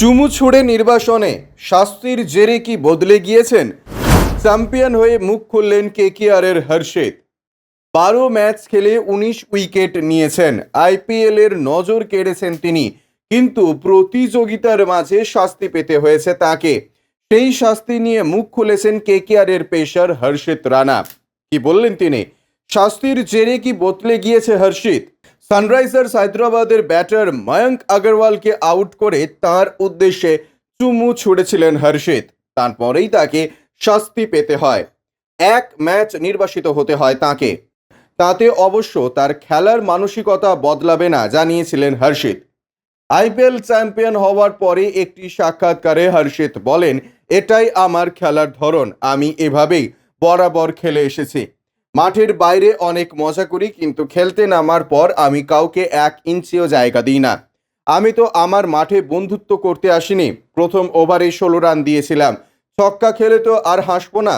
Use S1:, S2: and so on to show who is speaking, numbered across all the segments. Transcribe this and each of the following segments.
S1: চুমু ছুড়ে নির্বাসনে শাস্তির জেরে কি বদলে গিয়েছেন? চ্যাম্পিয়ন হয়ে মুখ খুললেন কেকেআরের হর্ষিত। বারো ম্যাচ খেলে উনিশ উইকেট নিয়েছেন। আইপিএল এর নজর কেড়েছেন তিনি, কিন্তু প্রতিযোগিতার মাঝে শাস্তি পেতে হয়েছে তাকে। সেই শাস্তি নিয়ে মুখ খুলেছেন কেকেআরের পেসার হর্ষিত রানা। কি বললেন তিনি? শাস্তির জেরে কি বদলে গিয়েছে হর্ষিত? সানরাইজার্স হায়দ্রাবাদের ব্যাটার ময়ঙ্ক আগরওয়ালকে আউট করে তার উদ্দেশ্যে চুমু ছুড়েছিলেন হর্ষিত। তারপরেই তাকে শাস্তি পেতে হয়। এক ম্যাচ নির্বাসিত হতে হয় তাকে। তাতে অবশ্য তার খেলার মানসিকতা বদলাবে না জানিয়েছিলেন হর্ষিত। আইপিএল চ্যাম্পিয়ন হওয়ার পরে একটি সাক্ষাৎকারে হর্ষিত বলেন, এটাই আমার খেলার ধরন, আমি এভাবেই বরাবর খেলে এসেছি। মাঠের বাইরে অনেক মজা করি, কিন্তু খেলতে নামার পর আমি কাউকে এক ইঞ্চিও জায়গা দিই না। আমি তো আমার মাঠে বন্ধুত্ব করতে আসিনি। প্রথম ওভারে ষোলো রান দিয়েছিলাম। ছক্কা খেলে তো আর হাসবো না।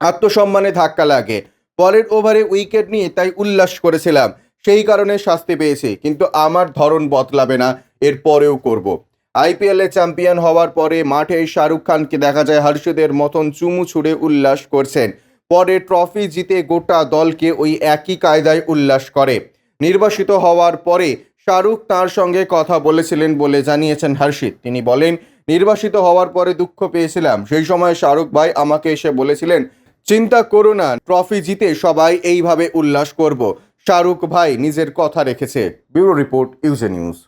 S1: আত্মসম্মানে ধাক্কা লাগে। পরের ওভারে উইকেট নিয়ে তাই উল্লাস করেছিলাম। সেই কারণে শাস্তি পেয়েছি, কিন্তু আমার ধরন বদলাবে না। এর পরেও করব। আইপিএলে চ্যাম্পিয়ন হওয়ার পরে মাঠে শাহরুখ খানকে দেখা যায়, হর্ষদের মতন চুমু ছুড়ে উল্লাস করছেন। পরে ট্রফি জিতে গোটা দলকে ওই একই কায়দায় উল্লাস করে। নির্বাসিত হওয়ার পরে শাহরুখ তার সঙ্গে কথা বলেছিলেন বলে জানিয়েছেন হর্ষিত। তিনি বলেন, নির্বাসিত হওয়ার পরে দুঃখ পেয়েছিলাম। সেই সময় শাহরুখ ভাই আমাকে এসে বলেছিলেন, চিন্তা করো না, ট্রফি জিতে সবাই এইভাবে উল্লাস করব। শাহরুখ ভাই নিজের কথা রেখেছে। ব্যুরো রিপোর্ট, ইউজে নিউজ।